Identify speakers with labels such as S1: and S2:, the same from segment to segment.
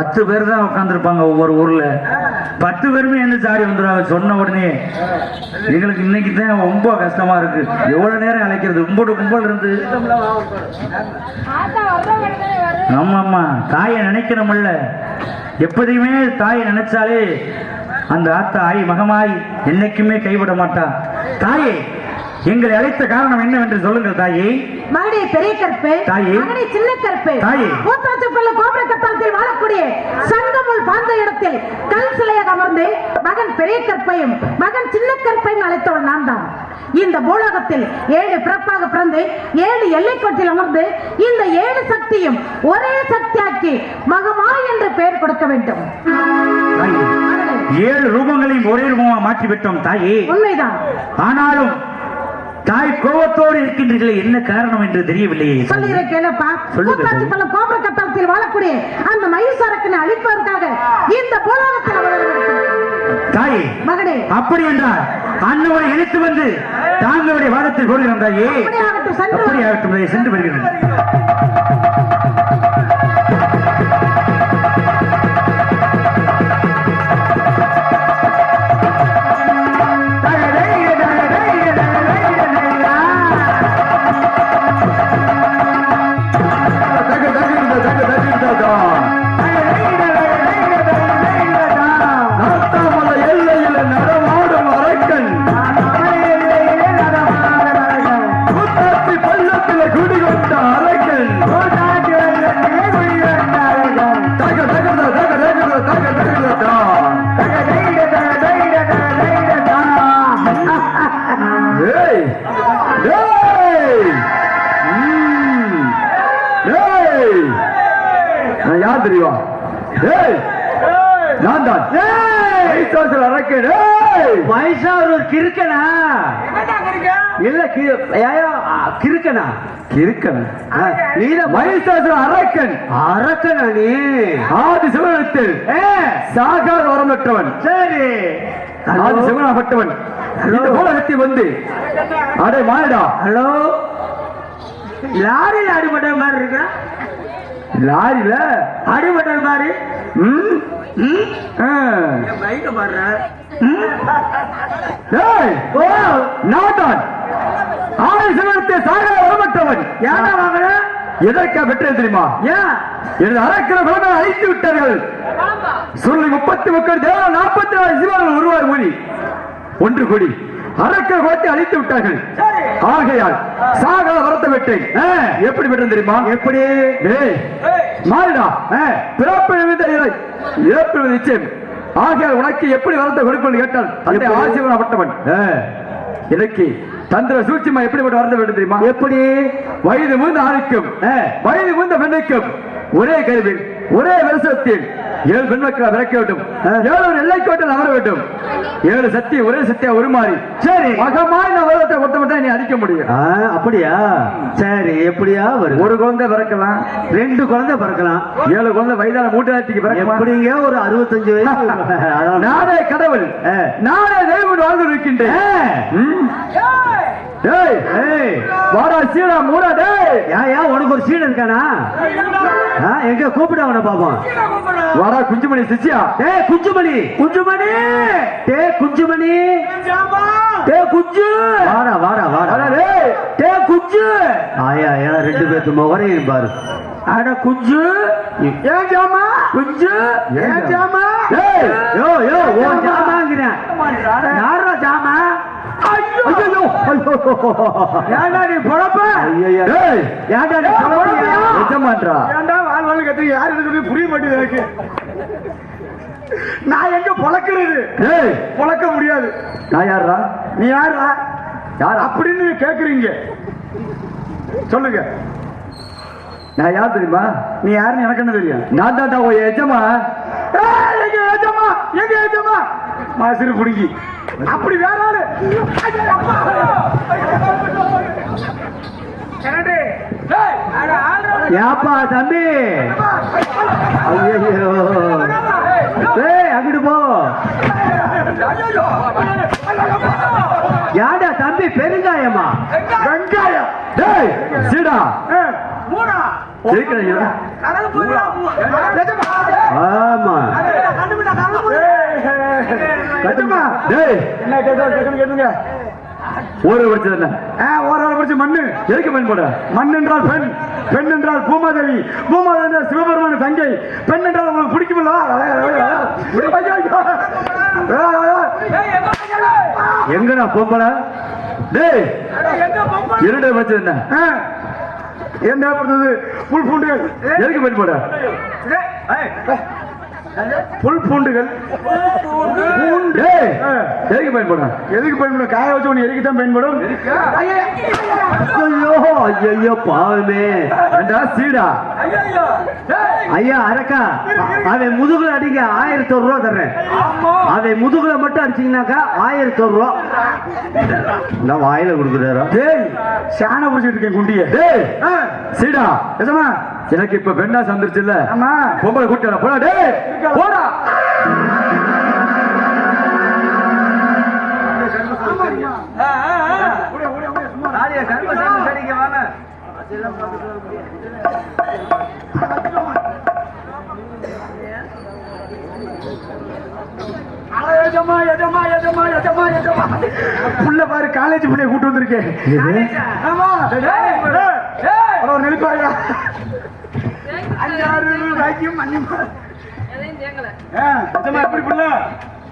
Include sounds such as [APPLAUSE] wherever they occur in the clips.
S1: பத்து பேர் தான் உட்காந்துருப்பாங்க ஒவ்வொரு ஊர்ல. பத்து பேருமே என்ன சாரி வந்துடுவாங்க சொன்ன உடனே எங்களுக்கு இன்னைக்கு தான் ரொம்ப கஷ்டமா இருக்கு. எவ்வளவு நேரம் அழைக்கிறது? கும்போடு கும்பல் இருந்து. ஆமா ஆமா. தாயை நினைக்கணும்ல எப்போதையுமே தாயை நினைச்சாலே அந்த ஆத்தா ஆய் மகமாய் என்னைக்குமே கைவிட மாட்டா. தாயே எங்களை அழைத்த காரணம் என்னவென்று சொல்லுங்கள் தாயே.
S2: மகனே பெரிய கற்பு
S1: தாயே.
S2: மகனே சின்ன கற்பு.
S1: தாயே.
S2: கூத்தாச்சுப்பள்ள கோபுர கத்தாலத்தில் வாழக்கூடிய சங்கமுள் பாந்த இடத்தில் கல் சிலையாக அமர்ந்து மகன் பெரிய கற்பையும் மகன் சின்ன கற்பையும் அழைத்தவன் நான் தான். இந்த பூலோகத்தில் ஏழு பிறப்பாக பிறந்து ஏழு எல்லைக்கோட்டில் அமர்ந்து இந்த ஏழு சக்தியும் ஒரே சக்தியாக்கி மகமா என்று பெயர் கொடுக்க வேண்டும்.
S1: ஏழு ரூபங்களையும் ஒரே ரூபமா மாற்றி விட்டோம் தாயே.
S2: உண்மைதான்.
S1: ஆனாலும் தாய் கோபத்தோடு இருக்கின்றீர்களே என்ன காரணம் என்று தெரியவில்லையே. சொல்லுங்க.
S2: கூத்தாச்சுப்பள்ள கோபுர கத்தாலத்தில் வாழக்கூடிய அந்த மயூசாரக்கனை அழிப்பதற்காக இந்த அவர்கள்
S1: தாயே
S2: மகனே.
S1: அப்படி என்றால் அண்ணவரை இணைத்து வந்து தாங்களுடைய வாதத்தில் போடுகிறோம் தாயே. அப்படி ஆகட்டும் சென்று வருகிறேன்
S3: மைசாசுர அரக்கன். அரக்கனா
S1: நீ?
S3: ஆதி சிவனத்தில் சாகாத வரம் பெற்றவன்
S1: சரி.
S3: ஆதி சிவனாகப்பட்டவன். இந்த உலகத்தை வந்து அடே மாயடா.
S1: ஹலோ. லாரியில் அடிபட்ட மாதிரி இருக்கா?
S3: லாரியில?
S1: அடிபட்ட மாதிரி?
S3: ம்? ஆ.
S1: பைக்க பாடுற
S3: ஏய், நான் தான் ஆதி சிவனத்தை சாகாத வரம் பெற்றவன்
S1: ஏன்டா வாங்குற?
S3: எதற்கா பெற்றேன் தெரியுமா?
S1: ஏன்
S3: எனது அரக்கிற அழித்து விட்டார்கள். சொல்லி முப்பத்தி முக்கள் தேவ நாற்பத்தி நாலு சிவர்கள் உருவாய் மொழி ஒன்று கூடி. அரக்கிற குலத்தை அழித்து விட்டார்கள். ஆகையால் சாகல வரத்தை விட்டேன். எப்படி விட்டேன் தெரியுமா? எப்படி? மாறிடா. பிறப்பு விழுந்த நிச்சயம். ஆகையால் உனக்கு எப்படி வரத்தை கொடுக்கணும் கேட்டால் அந்த ஆசிரியப்பட்டவன் எனக்கு தந்திர சூழ்ச்சிமா எப்படிப்பட்ட வரத்தை வேண்டும் தெரியுமா? எப்படி? வயது மூந்த ஆணுக்கும் வயது மூந்த பெண்ணுக்கும் ஒரே கருவில் ஒரே வருஷத்தில் ஏழு பெண் மக்களை பிறக்க வேண்டும். ஏழு எல்லைக்கோட்டில் அமர வேண்டும். ஏழு சக்தி ஒரே சக்தியா உருமாறி. சரி. மகமாய் நான் கொடுத்த மட்டும் நீ அடிக்க முடியும்.
S1: அப்படியா? சரி எப்படியா வரும்
S3: ஒரு குழந்தை பிறக்கலாம்.
S1: ரெண்டு குழந்தை பிறக்கலாம்.
S3: ஏழு குழந்தை வயதான மூட்டாட்டிக்கு பிறக்கலாம்
S1: எப்படிங்க ஒரு அறுபத்தஞ்சு வயசு? [LAUGHS] அதான்.
S3: நானே கடவுள். நானே தெய்வம் வாழ்ந்து இருக்கின்றேன். டேய்
S1: ஏய்,
S3: வாடா சீடா மூடா டேய்.
S1: யா யா உனக்கு ஒரு சீன் இருக்கானா? எங்க கூப்பிட அவனை பாப்போம்.
S3: வாடா குஞ்சுமணி சிச்சியா
S1: டேய் குஞ்சுமணி. குஞ்சுமணி. டேய் குஞ்சுமணி. டேய் குஞ்சு. வாடா வாடா வாடா.
S3: டேய்.
S1: டேய் குஞ்சு. ஆயா ஆயா ரெண்டு பேத்து முகரையும் பாரு. அட குஞ்சு.
S3: ஏன் ஜாமா?
S1: குஞ்சு.
S3: ஏன் ஜாமா?
S1: ஏய் யோ யோ ஓ ஜாமாங்கிறேன். யாரா ஜாமா? ஐயோ ஏன்டா நீ பொழப்ப? ஏன்டா நீ பொழப்பியா?
S3: எஜமான்றா
S4: ஏன்டா வாழ் கத்துக்கு யார் எனக்கு புரிய மாட்டேங்குது எனக்கு? நான் எங்க பொழக்கிறது?
S3: டேய்
S4: பொழக்க முடியாது.
S3: நான் யாரா
S4: நீ யாரா
S3: யாரா?
S4: அப்படின்னு கேக்குறீங்க. சொல்லுங்க.
S3: நான் யார் தெரியுமா?
S4: நீ யாருன்னு எனக்கு என்ன தெரியும்?
S3: நான் தான்டா உன் எஜமா.
S4: ஏய், எங்க ஏஜமா எங்க ஏஜமா மாசிறு புடுங்கி. அப்படி வேற ஆளு.
S1: ஏப்பா தம்பி. ஐயோ ஏய் அங்கிட்டு போ. யாடா தம்பி? பெருங்காயமா?
S4: வெங்காயம்.
S3: டேய் சீடா.
S4: ஏய், மூணா கட்டுமா
S3: டேய்
S4: என்ன கேட்டா கேட்கணும் கேட்டுங்க
S3: ஊரை படிச்சது என்ன
S4: ஆ ஓராள் படிச்ச மண்ணு
S3: எதுக்கு பயன்பட
S4: மண் என்றால் பெண் பெண் என்றால் பூமாதேவி பூமாதேவி என்றால் சிவபெருமான தங்கை பெண் என்றால் உங்களுக்கு பிடிக்குமில்ல
S3: எங்கடா பொம்பளை டேய் இருட படிச்சது என்ன
S4: என்ன பண்றது புல் பூண்டுகள்
S3: எதுக்கு பயன்பட
S4: புல் பூண்டுகள். பூண்டு.
S3: எதுக்கு பயன்பட
S4: எதுக்கு பயன்படும்? காய வச்சு ஒன்று எதுக்கு தான் பயன்படும்.
S3: ஐயோ ஐயோ பாவமே. ஏண்டா சீடா. ஐயா அரக்கா அவன் முதுகுல அடிங்க ஆயிரத்தி ஒரு ரூபா தர்றேன். அவன் முதுகுல மட்டும் அடிச்சீங்கன்னாக்கா ஆயிரத்தி ஒரு ரூபா. இந்த வாயில கொடுக்குறாரா?
S4: டேய் சாண பிடிச்சிட்டு இருக்கேன் குண்டிய.
S3: டேய் சீடா.
S4: நிஜமா
S3: எனக்கு இப்ப பெண்ணா சந்திருச்சுல்ல பொம்பளை கூட்டியா போடா டேய். போடா. [LAUGHS]
S4: புள்ள பாரு காலேஜ் பிள்ளைய கூட்டு வந்திருக்கேன் ஆமா. ஒரு நெருப்பாயா அஞ்சாறு எப்படி புள்ள?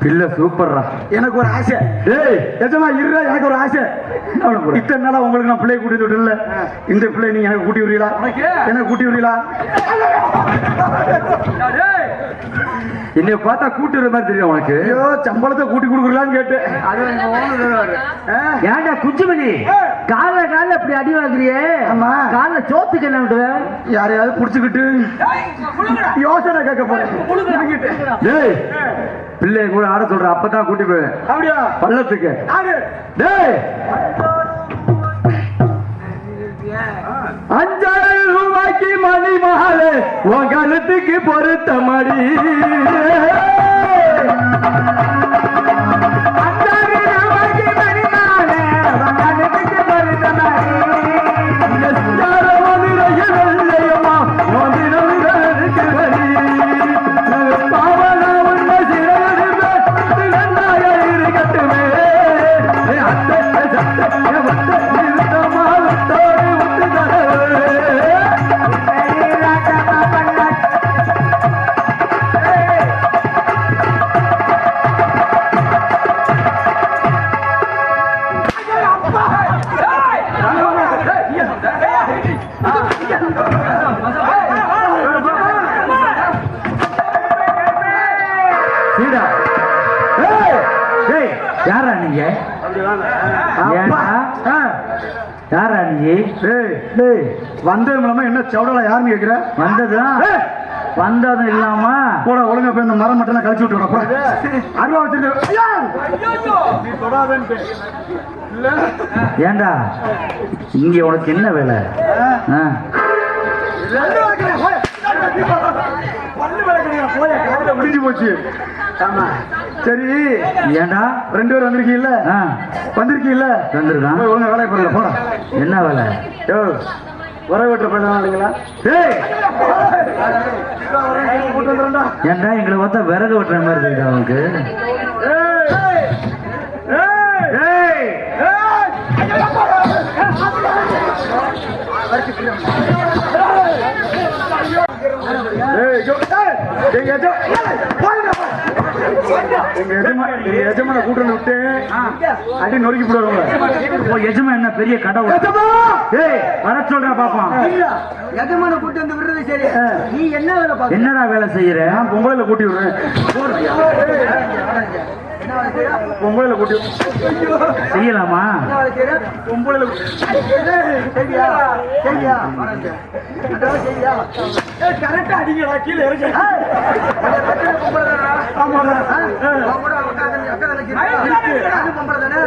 S3: பிள்ளை சூப்பர்ரா.
S4: எனக்கு ஒரு ஆசை.
S3: டேய்
S4: எஜமா இருடா எனக்கு ஒரு ஆசை. இத்தனை நாளா உங்களுக்கு நான் பிள்ளைய கூட்டி விடல இந்த பிள்ளை நீங்க எனக்கு கூட்டி விடுறீங்களா எனக்கு கூட்டி விடுறீங்களா
S3: என்னைய பார்த்தா கூட்டுற மாதிரி தெரியும் உனக்கு?
S4: ஐயோ சம்பளத்தை கூட்டி கொடுக்குறலான்னு கேட்டேன். ஆ?
S1: ஏன்டா குஞ்சுமணி? கால கால இப்படி அடி வாங்குறியே?
S4: ஆமா.
S1: கால சோத்துக்கு என்ன விடுவ?
S4: யாரையாவது புடிச்சுக்கிட்டு யோசனை கேட்க போறேன்.
S3: டேய் பிள்ளைய கூட ஆட சொல்ற அப்பதான் கூட்டி போவேன்.
S4: அப்படியா?
S3: பள்ளத்துக்கு.
S4: ஆடு.
S3: டேய். அஞ்சாயிரம் ரூபாய்க்கு மணி மகாலே உன் கருத்துக்கு பொருத்த மடி
S4: சவுடலா யாருன்னு கேக்குற
S1: வந்ததுதான் வந்ததும் இல்லாம?
S4: போடா ஒழுங்கா போய் இந்த மரம் மட்டும் கழிச்சு விட்டு விட, போடா. அருவா வச்சிருக்க.
S1: ஏன்டா இங்க உனக்கு என்ன வேலை?
S4: முடிஞ்சு போச்சு. ஆமா. சரி.
S1: ஏன்டா
S4: ரெண்டு பேரும் வந்திருக்கீங்கல்ல?
S1: ஆ.
S4: வந்திருக்கீங்கல்ல?
S1: வந்திருக்கான்.
S4: ஒழுங்கா வேலையை பாருங்க போடா.
S1: என்ன வேலை?
S4: யோ வர வெட்டுற பையன் இல்லைங்களா
S1: டேய் ஏன்டா எங்களை பார்த்தா விறகு வெட்டுற மாதிரி இருக்குடா அவனுக்கு
S4: ஏய்! ஏய்! ஏய்! ஏய், யோ, ஏய்! எங்க எஜமா- ஏய், போயிடுடா, போய். எங்க எஜமா- எங்க எஜமான கூட்டு வந்து விட்டு அடி நொறுக்கி போடுவாங்க
S1: எஜமா என்ன பெரிய கடவுள் ஏய் வர சொல்றா பாப்பான்
S5: எஜமான கூட்டு வந்து விடுறது சரி நீ என்ன வேலை
S1: என்னடா வேலை செய்யற
S4: பொம்பளையில கூட்டி விடுறேன் பொம்பளையில கூட்டி
S1: செய்யலாமா
S4: பொம்பளையில கரெக்டா அடிங்களா கீழே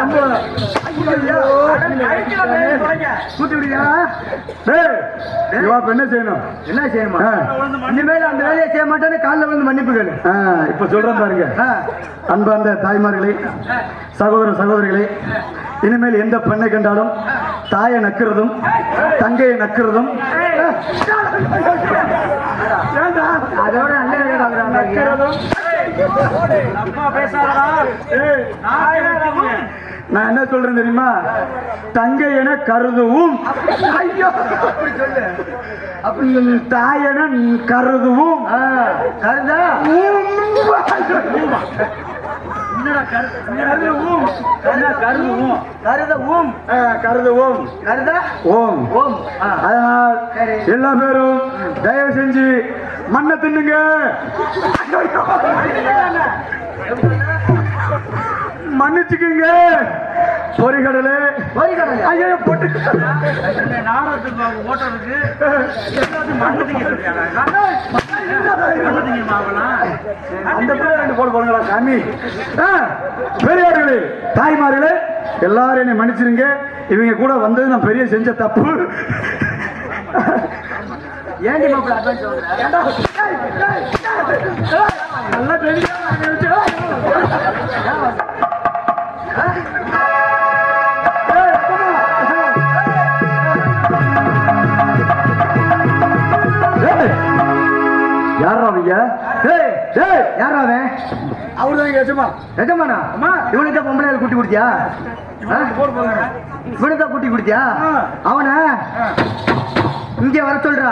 S4: இப்ப என்ன செய்யணும்?
S5: என்ன செய்யணுமா. இனிமேல் அந்த வேலையை செய்ய மாட்டேன்னு காலில் விழுந்து மன்னிப்பு கேளு.
S4: ஆ, இப்ப சொல்றேன் பாருங்க. அன்பார்ந்த தாய்மார்களே சகோதர சகோதரிகளே இனிமேல் எந்த பெண்ணை கண்டாலும் தாயை நக்கிறதும் தங்கையை நக்கிறதும்
S5: அதோட
S4: நக்கிறதும்.
S1: நான்
S4: என்ன சொல்றேன் தெரியுமா? தங்கை என கருதுவும். ஐயோ! அப்படி சொல்லு. அப்படி தாய் என கருதுவும். கருதா?
S1: என்னடா கரு கருதுவும். என்ன கருதுவும்?
S5: கருதவும்.
S4: கருதுவோம்.
S5: கருத?
S4: ஓம்.
S5: ஓம். ஆ.
S4: அதனால் எல்லா பேரும் தயவு செஞ்சு மண்ணை தின்னுங்க. மன்னிச்சுக்குங்க பொறிகடலே
S5: பொறிகடலை.
S4: ஐயோ போட்டு
S1: நாடகத்துக்கு ஓட்டுறதுக்கு?
S4: அந்த பிள்ளை ரெண்டு போடு போடுங்களா சாமி பெரியார்களே தாய்மார்களே எல்லாரும் என்னை மன்னிச்சிருங்க இவங்க கூட வந்தது நான் பெரிய செஞ்ச தப்பு
S5: வாங்குற
S4: நல்லா தெரியும் கூட்டி கொடுத்தியா? அவன? இங்க வர சொல்றா.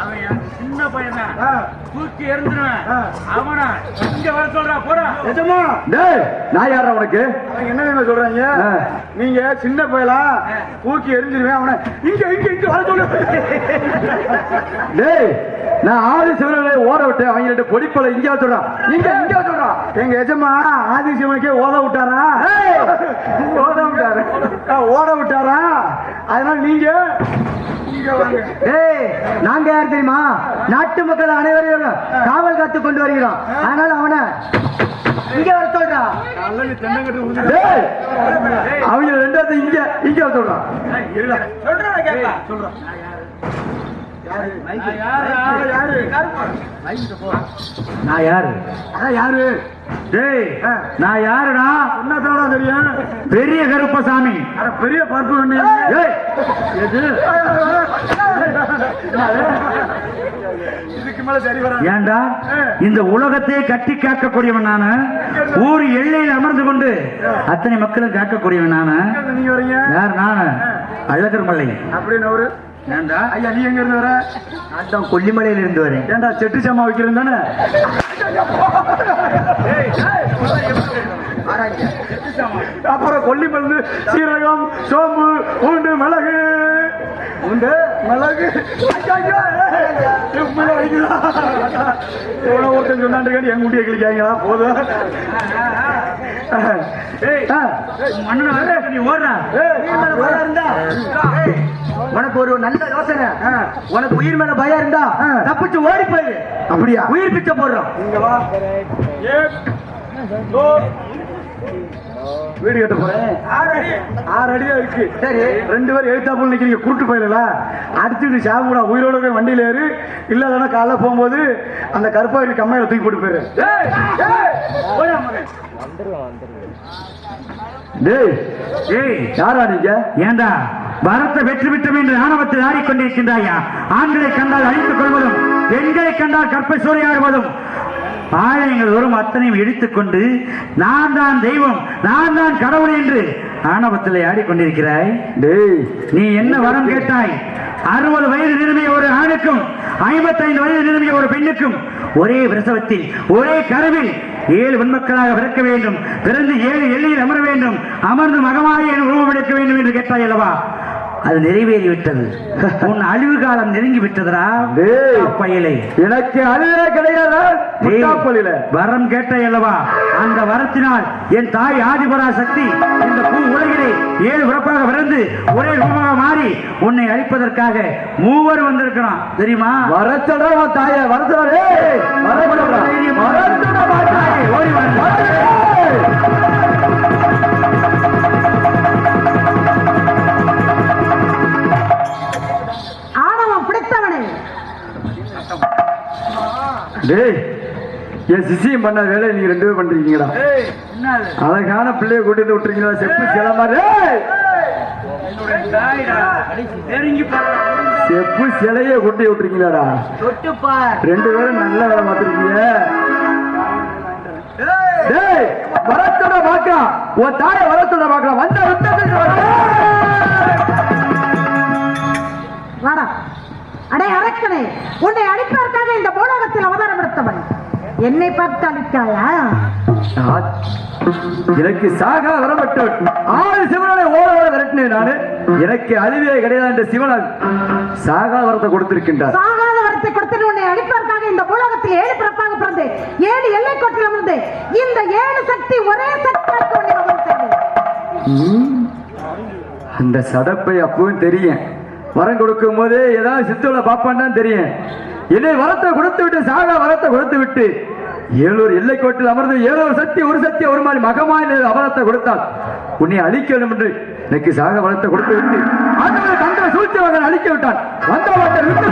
S1: அவன் என் சின்ன பையன் தூக்கி எறிஞ்சிருவேன். அவனா இங்க வர சொல்றா போடா.
S4: எஜமா. டேய் நான் யாரா உனக்கு? என்ன தெரியுமா சொல்றாங்க? நீங்க சின்ன பயலா? தூக்கி எரிஞ்சிருவேன் அவனை இங்க இங்க இங்க வர சொல்லு. டேய் நான் ஆதி சிவனை ஓட விட்டேன். அவங்கள்ட்ட பொடிப்பல இங்க சொல்றான் இங்க இங்க சொல்றான் எங்க எஜமா ஆதி சிவனுக்கே ஓத விட்டாரா? ஓத விட்டாரு. ஆ, ஓட விட்டாரா? அதனால நீங்க
S5: ஏய் நாங்க யார் தெரியுமா? நாட்டு மக்கள் அனைவரையும் காவல் காத்து கொண்டு வருகிறோம். அதனால அவனை இங்க வர சொல்றா.
S4: டேய் அவங்க ரெண்டாவது இங்க இங்க வர சொல்றான்
S1: சொல்றா கேட்கல சொல்றோம் நான் யாரு?
S4: யாரு?
S1: டேய் நான் யாருடா?
S4: என்னத்தோட தெரியும்.
S1: பெரிய கருப்பசாமி.
S4: அட பெரிய பார்ப்பு வேண்டிய
S1: ஏய், எது?
S4: இதுக்கு மேல சரி வர
S1: ஏன்டா? இந்த உலகத்தையே கட்டி காக்கக்கூடியவன் நானு. ஊர் எல்லையில் அமர்ந்து கொண்டு அத்தனை மக்களும் காக்கக்கூடியவன் நானு. யார் நானு? அழகர் மலை
S4: அப்படின்னு அவரு?
S1: ஏன்டா
S4: ஐயா நீ எங்க இருந்து வர?
S5: நான் தான் கொல்லிமலையில இருந்து வரேன்.
S4: ஏன்டா செட்டு சாமா வைக்கிறது தானே? அப்புறம் கொல்லி மருந்து சீரகம் சோம்பு பூண்டு மிளகு. உண்டு மிளகு. ஒருத்தன் சொன்னாண்டு என் குட்டியை கிழிக்காங்களா போதும்.
S5: உனக்கு ஒரு நல்ல யோசனை. உனக்கு உயிர் மேல பயம் இருந்தா
S4: ஆ.
S5: தப்பிச்சு ஓடி போயிரு.
S4: அப்படியா?
S5: உயிர் பிச்சை போடுறோம்.
S4: வீடு கட்ட போறேன். ஆறு அடி. தான் இருக்கு.
S5: சரி.
S4: ரெண்டு பேரும் எழுத்தாப்புல நிக்கிறீங்க குருட்டு போயிடல. அடிச்சுட்டு சாப்பிடா உயிரோட போய் வண்டியில ஏறு. இல்ல காலைல போகும்போது அந்த கருப்பாரி கம்மையில தூக்கி போட்டு போயிரு. யாரா நீங்க?
S1: ஏண்டா? பரத்தை வெற்றி விட்டோம் என்று ஆணவத்தில் ஆடிக்கொண்டிருக்கின்றாயா? ஆண்களை கண்டால் அழித்துக் கொள்வதும் பெண்களை கண்டால் கற்பை சூறையாடுவதும் ஆலயங்கள் வரும் அத்தனையும் இடித்துக்கொண்டு நான் தான் தெய்வம் நான் தான் கடவுள் என்று ஆணவத்தில் ஆடிக்கொண்டிருக்கிறாய்.
S4: டேய்.
S1: நீ என்ன வரம் கேட்டாய்? அறுபது வயது நிரம்பிய ஒரு ஆணுக்கும் ஐம்பத்தைந்து வயது நிரம்பிய ஒரு பெண்ணுக்கும் ஒரே பிரசவத்தில் ஒரே கருவில் ஏழு பெண்மக்களாக பிறக்க வேண்டும். பிறந்து ஏழு எல்லையில் அமர வேண்டும். அமர்ந்து மகமாய் என உருவமெடுக்க வேண்டும் என்று கேட்டாய் அல்லவா? அது நிறைவேறிவிட்டது. [LAUGHS] உன் அழிவு காலம் நெருங்கி விட்டதுடா
S4: டேய்.
S1: பயலை
S4: எனக்கு அழுவே கிடையாது?
S1: வரம் கேட்டாய் அல்லவா? அந்த வரத்தினால் என் தாய் ஆதிபரா சக்தி இந்த பூ உலகிலே ஏழு பிறப்பாக பிறந்து ஒரே ரூபமாக மாறி உன்னை அழிப்பதற்காக மூவர் வந்திருக்கிறான். தெரியுமா?
S4: வரச்சடா தாய வரச்சடா
S1: ஓடி.
S2: ஆணவம் பிடித்தவனை.
S4: டேய் என் சிசியம் பண்ண வேலையை நீங்க ரெண்டு பேரும் பண்றீங்கடா. அழகான பிள்ளைய கூட்டி வந்து விட்டுறீங்களா செப்பு சில மாதிரி
S1: என்னுடைய தாய்டா. நெருங்கி பாரு.
S3: செப்பு சிலைய கொண்டு விட்டுருக்கீங்களாடா? ரெண்டு பேரும் நல்ல வேலை பார்த்துருக்கீங்க. வரத்தோட உன் தாயை வரத்தோட பார்க்கலாம். வந்த
S2: வாடா. அடே அரக்கனே உன்னை அழிப்பதற்காக இந்த பூலோகத்தில் அவதாரம் எடுத்தவன் என்னை பார்த்து அழிக்காயா
S3: எனக்கு சாகா வரப்பட்டவன் ஆறு சிவனை ஓட நானு. எனக்கு அழிவே கிடையாது என்ற சிவனால் சாகா வரத்தை கொடுத்திருக்கின்றார்.
S2: சாகாத வரத்தை கொடுத்து உன்னை அழிப்பதற்காக இந்த பூலோகத்தில் ஏழு பிறப்பாக பிறந்து ஏழு எல்லை கோட்டில் அமர்ந்து இந்த ஏழு சக்தி ஒரே சக்தியாக உன்னை.
S3: அந்த சடப்பை அப்பவும் தெரியும். வரம் கொடுக்கும் போதே ஏதாவது சித்துவல பாப்பான்னு தெரியும். என்னை வரத்தை கொடுத்து விட்டு சாகா வரத்தை கொடுத்து விட்டு ஏழூர் எல்லைக்கோட்டில் அமர்ந்து ஏழூர் சக்தி ஒரு சக்தி ஒரு மாதிரி மகமாய் அவரத்தை கொடுத்தால் உன்னை அழிக்க வேண்டும் என்று இன்னைக்கு சாக வளர்த்த கொடுத்து விட்டு ஆண்டவரை தந்தை சூழ்ச்சியவர்கள் அழிக்க விட்டான் வந்தவர்கள் விட்டு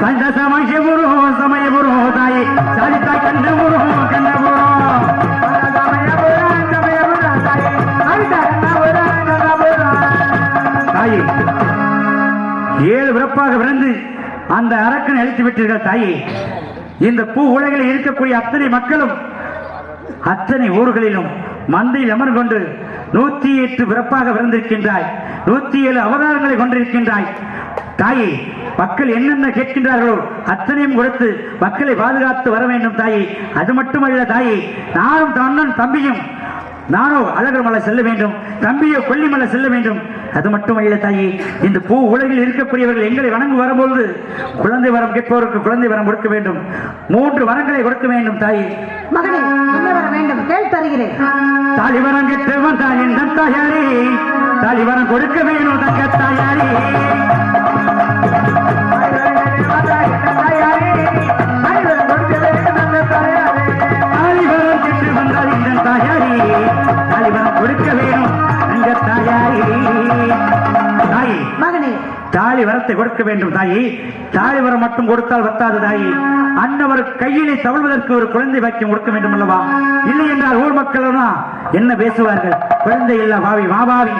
S1: சண்ட சமயபுரோ சமயபுரோ தாயே சரித்தாய் கண்ணபுரோ ஏழு விறப்பாக பிறந்து அந்த அரக்கனை அழித்து விட்டீர்கள் தாயே. இந்த பூ உலகில் இருக்கக்கூடிய அத்தனை மக்களும் அத்தனை ஊர்களிலும் மந்தையில் அமர்ந்து கொண்டு நூத்தி எட்டு பிறப்பாக பிறந்திருக்கின்றாய் நூத்தி ஏழு அவதாரங்களை கொண்டிருக்கின்றாய். தாயே மக்கள் என்னென்ன கேட்கின்றார்களோ அத்தனையும் கொடுத்து மக்களை பாதுகாத்து வர வேண்டும் தாயே. அது மட்டுமல்ல தாயே நானும் தன்னன் தம்பியும் நானோ அழகர் மலை செல்ல வேண்டும் தம்பியோ கொல்லிமலை செல்ல வேண்டும் அது மட்டுமல்ல தாயே. இந்த பூ உலகில் இருக்கக்கூடியவர்கள் எங்களை வணங்கு வரும்போது குழந்தை வரம் கேட்பவருக்கு குழந்தை வரம் கொடுக்க வேண்டும். மூன்று வரங்களை கொடுக்க வேண்டும் தாயே.
S2: மகனே என்ன வர வேண்டும். கேள் தருகிறேன்.
S1: தாலிவரம் கெட்டவன் தான் தாயாரே தாலிவரம் கொடுக்க வேணும் தங்க தாயாரே. தாலிவரம் கொடுக்க வேணும் தாயே
S2: மகனே.
S1: தாலி வரத்தை கொடுக்க வேண்டும் தாயி. தாலி வரம் மட்டும் கொடுத்தால் வத்தாது தாயி. அன்னவர் கையிலே தவழ்வதற்கு ஒரு குழந்தை பாக்கியம் கொடுக்க வேண்டும் அல்லவா? இல்லை என்றால் ஊர் மக்கள் என்ன பேசுவார்கள்? குழந்தை இல்ல பாவி மாபாவி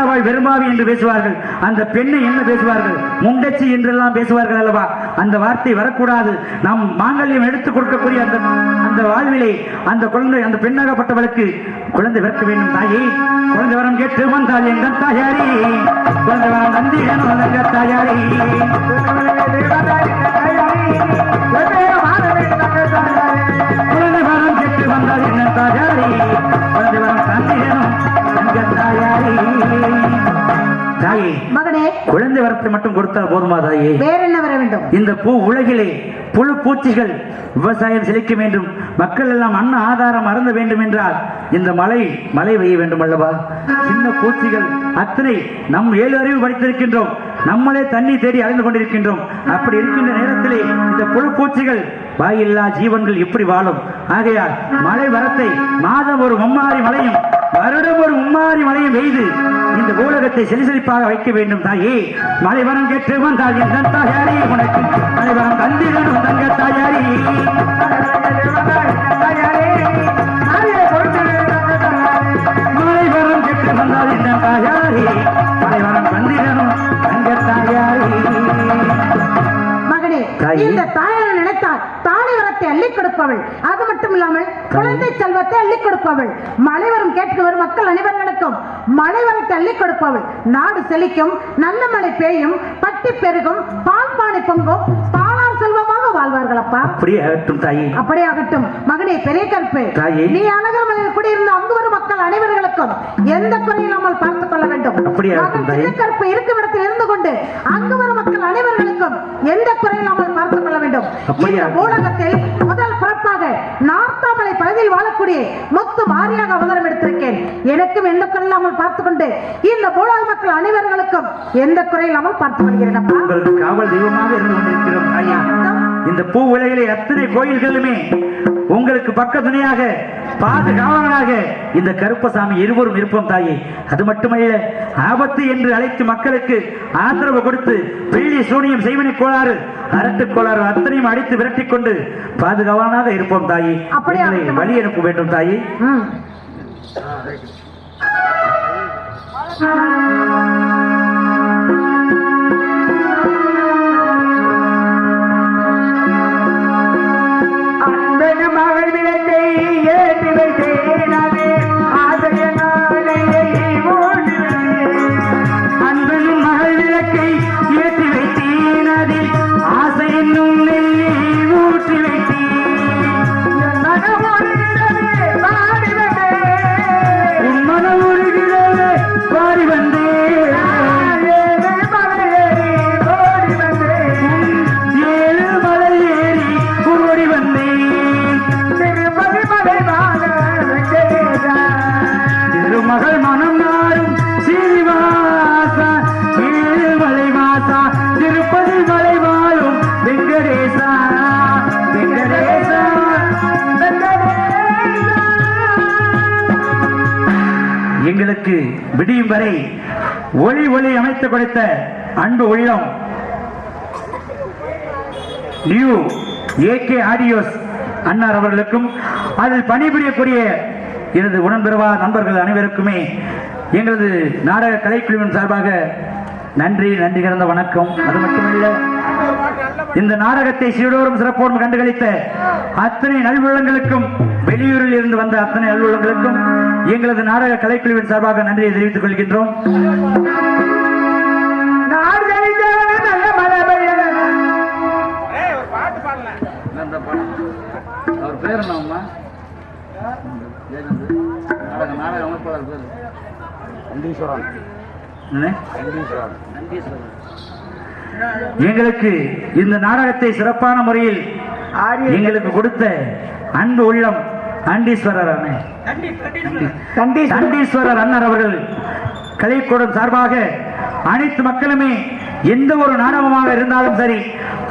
S1: இல்லை இல்ல என்று பேசுவார்கள். அந்த பெண்ணை என்ன பேசுவார்கள்? முண்டச்சி என்றெல்லாம் பேசுவார்கள் அல்லவா? அந்த வார்த்தை வரக்கூடாது. நம் மாங்கல்யம் எடுத்துக் கொடுக்கக்கூடிய அந்த அந்த வாழ்விலே அந்த குழந்தை அந்த பெண்ணாகப்பட்டவளுக்கு குழந்தை பிறக்க வேண்டும். தாயே குழந்தை வரம் கேட்டு வந்தால் எங்கள் தாயாரி. குழந்தை வரம் நந்தி எங்கள் தாயாரி. குழந்தை வரம் கேட்டு வந்தால் எங்கள் தாயாரி. தாயே
S2: மகனே
S1: குழந்தை வரத்தை மட்டும் கொடுத்தால் போதுமா தாயே?
S2: வேற என்ன வர வேண்டும்?
S1: இந்த பூ உலகிலே புழு பூச்சிகள் விவசாயம் செழிக்க வேண்டும். மக்கள் எல்லாம் அன்ன ஆதாரம் அருந்த வேண்டும் என்றால் இந்த மழை மழை பெய்ய வேண்டும் அல்லவா? சின்ன பூச்சிகள் அத்தனை நம் ஏழு அறிவு படித்திருக்கின்றோம். நம்மளே தண்ணி தேடி அடைந்து கொண்டிருக்கின்றோம். அப்படி இருக்கின்ற நேரத்திலே இந்த புழு பூச்சிகள் வாயில்லா ஜீவன்கள் எப்படி வாழும். ஆகையால் மழை வரத்தை மாதம் ஒரு மும்மாரி மழையும் வருடம் ஒரு மும்மாரி மழையும் பெய்து இந்த பூலகத்தை செலிசெலிப்பாக வைக்க வேண்டும் தாயே. மழை வரம் கேட்டு வந்தால் என் தாயாரி உனக்கு மழை வரம் தந்திரனும் தங்க தாயாரி. மழை வரம் கேட்டு வந்தால் என் தாயாரி மழை வரம் தந்திரனும் தங்க தாயாரி.
S2: மகனே. இந்த தாயாரை தாலி வரத்தை அள்ளி கொடுப்பவள். அது மட்டும் இல்லாமல் குழந்தை செல்வத்தை அள்ளி கொடுப்பவள். மழை வரும் கேட்க வரும் மக்கள் அனைவர்களுக்கும் மழை வரத்தை அள்ளி கொடுப்பவள். நாடு செழிக்கும் நல்ல மழை பெய்யும் பட்டி பெருகும் பால் பானை பொங்கும் பாலார் செல்வமாக வாழ்வார்கள் அப்பா
S1: அப்படியே ஆகட்டும் தாயே.
S2: அப்படியே ஆகட்டும். மகனே பெரிய கற்பு.
S1: தாயே.
S2: நீ அழகமலையில் குடியிருந்த அங்கு வரும் மக்கள் அனைவர்களுக்கும் எந்த குறையில்லாமல் பார்த்துக் கொள்ள வேண்டும். மகன் கற்பு இருக்கும் இடத்தில் இருந்து கொண்டு அங்கு வரும் மக்கள் அனைவர்களுக்கும் எந்த குறையில்லாமல் பார்த்துக் கொள்ள வேண்டும். இந்த. பூலகத்தில் முதல் பிறப்பாக நார்த்தாமலை பகுதியில் வாழக்கூடிய முத்து மாரியாக அவதாரம் எடுத்திருக்கேன். எனக்கும் எந்த குறையில்லாமல் பார்த்துக் கொண்டு இந்த பூலக மக்கள் அனைவர்களுக்கும் எந்த குறையில்லாமல் பார்த்துக் கொள்கிறேன்
S1: காவல் தெய்வமாக இருந்து கொண்டிருக்கிறோம். இந்த பூ உலகிலே அத்தனை கோயில்களுமே உங்களுக்கு பக்க துணையாக பாதுகாவலனாக இந்த கருப்பசாமி இருவரும் இருப்போம் தாயே அது மட்டுமல்ல ஆபத்து என்று அழைத்து மக்களுக்கு ஆதரவு கொடுத்து வெள்ளி சூனியம் செய்வனை கோளாறு அரட்டு கோளாறு அத்தனையும் அடித்து விரட்டிக் கொண்டு பாதுகாவலனாக இருப்போம் தாயே. வழி அனுப்ப வேண்டும் தாயே.
S3: அன்பனு
S1: கொடுத்த அன்பு உள்ளம். நியூ ஏகே ஆடியோஸ் அன்னார் அவர்களுக்கும் அதில் பணிபுரியக்கூடிய எனது உடன்பிறவா நண்பர்கள் அனைவருக்குமே எங்களது நாடக கலைக்குழுவின் சார்பாக நன்றி நன்றி கிடந்த வணக்கம். அது மட்டுமல்ல இந்த நாடகத்தை சீடோறும் சிறப்போடும் கண்டுகளித்த அத்தனை நல்வுள்ளங்களுக்கும் வெளியூரில் இருந்து வந்த அத்தனை நல்வுள்ளங்களுக்கும் எங்களது நாடக கலைக்குழுவின் சார்பாக நன்றியை தெரிவித்துக் கொள்கின்றோம். பேர் என்னம்மா நாடக நாடக அமைப்பாளர் பேர்? என்ன? எங்களுக்கு இந்த நாடகத்தை சிறப்பான முறையில் எங்களுக்கு கொடுத்த அன்பு உள்ளம் அண்டீஸ்வரர் அண்ணே. சண்டீஸ்வரர் அண்ணர் அவர்கள் கலைக்கூடம் சார்பாக அனைத்து மக்களுமே எந்த ஒரு நாடகமாக இருந்தாலும் சரி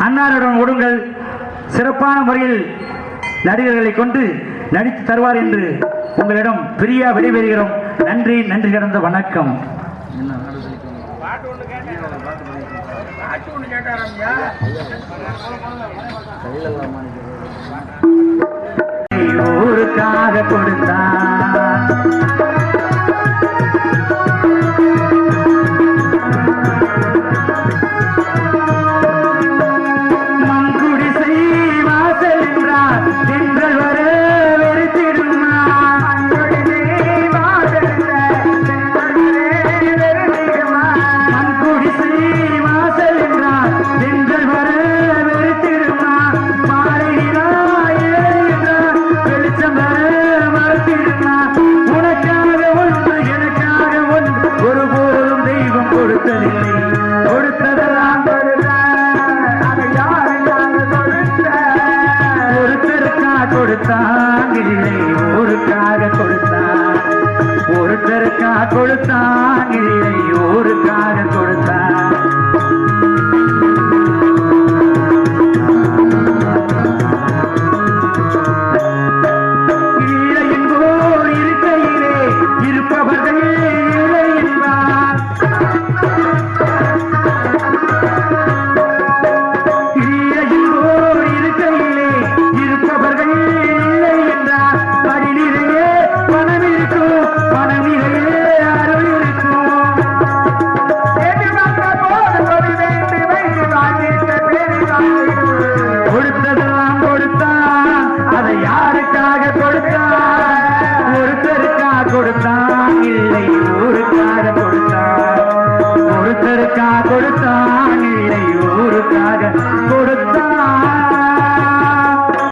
S1: அன்னாரிடம் கொடுங்கள் சிறப்பான முறையில் நடிகர்களை கொண்டு நடித்து தருவார் என்று உங்களிடம் பிரியா விடைபெறுகிறோம். நன்றி நன்றி கடந்த வணக்கம். ஊருக்காக கொடுத்தான்